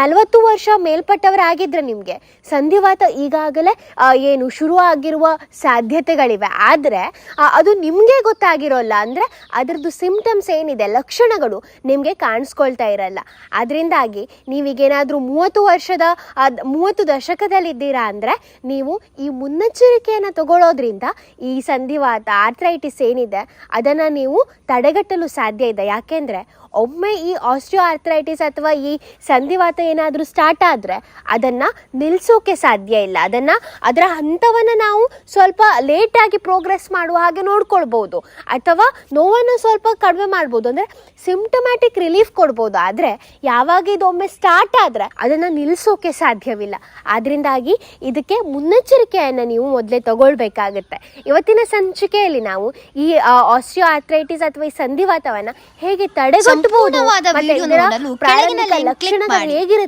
ನಲವತ್ತು ವರ್ಷ ಮೇಲ್ಪಟ್ಟವರಾಗಿದ್ರೆ ನಿಮಗೆ ಸಂಧಿವಾತ ಈಗಾಗಲೇ ಏನು ಶುರು ಆಗಿರುವ ಸಾಧ್ಯತೆಗಳಿವೆ. ಆದರೆ ಅದು ನಿಮಗೆ ಗೊತ್ತಾಗಿರೋಲ್ಲ ಅಂದರೆ ಅದರದ್ದು ಸಿಂಪ್ಟಮ್ಸ್ ಏನಿದೆ, ಲಕ್ಷಣಗಳು ನಿಮಗೆ ಕಾಣಿಸ್ಕೊಳ್ತಾ ಇರಲ್ಲ. ಅದರಿಂದಾಗಿ ನೀವೀಗೇನಾದರೂ ಮೂವತ್ತು ವರ್ಷದ ಮೂವತ್ತು ದಶಕದಲ್ಲಿದ್ದೀರಾ ಅಂದರೆ ನೀವು ಈ ಮುನ್ನೆಚ್ಚರಿಕೆಯನ್ನು ತಗೊಳ್ಳೋದ್ರಿಂದ ಈ ಸಂಧಿವಾತ ಆರ್ಥ್ರೈಟಿಸ್ ಏನಿದೆ, ಅದನ್ನು ನೀವು ತಡೆಗಟ್ಟಲು ಸಾಧ್ಯ ಇದೆ. ಯಾಕೆಂದರೆ ಒಮ್ಮೆ ಈ ಆಸ್ಟಿಯೋ ಆರ್ಥ್ರೈಟಿಸ್ ಅಥವಾ ಈ ಸಂಧಿವಾತ ಏನಾದರೂ ಸ್ಟಾರ್ಟ್ ಆದರೆ ಅದನ್ನು ನಿಲ್ಲಿಸೋಕೆ ಸಾಧ್ಯ ಇಲ್ಲ. ಅದನ್ನು ಅದರ ಹಂತವನ್ನು ನಾವು ಸ್ವಲ್ಪ ಲೇಟಾಗಿ ಪ್ರೋಗ್ರೆಸ್ ಮಾಡುವ ಹಾಗೆ ನೋಡ್ಕೊಳ್ಬೋದು ಅಥವಾ ನೋವನ್ನು ಸ್ವಲ್ಪ ಕಡಿಮೆ ಮಾಡ್ಬೋದು. ಅಂದರೆ ಸಿಂಪ್ಟಮ್ಯಾಟಿಕ್ ರಿಲೀಫ್ ಕೊಡ್ಬೋದು. ಆದರೆ ಯಾವಾಗ ಇದೊಮ್ಮೆ ಸ್ಟಾರ್ಟ್ ಆದರೆ ಅದನ್ನು ನಿಲ್ಲಿಸೋಕೆ ಸಾಧ್ಯವಿಲ್ಲ. ಆದ್ದರಿಂದಾಗಿ ಇದಕ್ಕೆ ಮುನ್ನೆಚ್ಚರಿಕೆಯನ್ನು ನೀವು ಮೊದಲೇ ತಗೊಳ್ಬೇಕಾಗತ್ತೆ. ಇವತ್ತಿನ ಸಂಚಿಕೆಯಲ್ಲಿ ನಾವು ಈ ಆಸ್ಟ್ರಿಯೋ ಆಥ್ರೈಟಿಸ್ ಅಥವಾ ಈ ಸಂಧಿವಾತವನ್ನು ಹೇಗೆ ತಡೆಗಟ್ಟಬಹುದು ಸಂಪೂರ್ಣವಾದ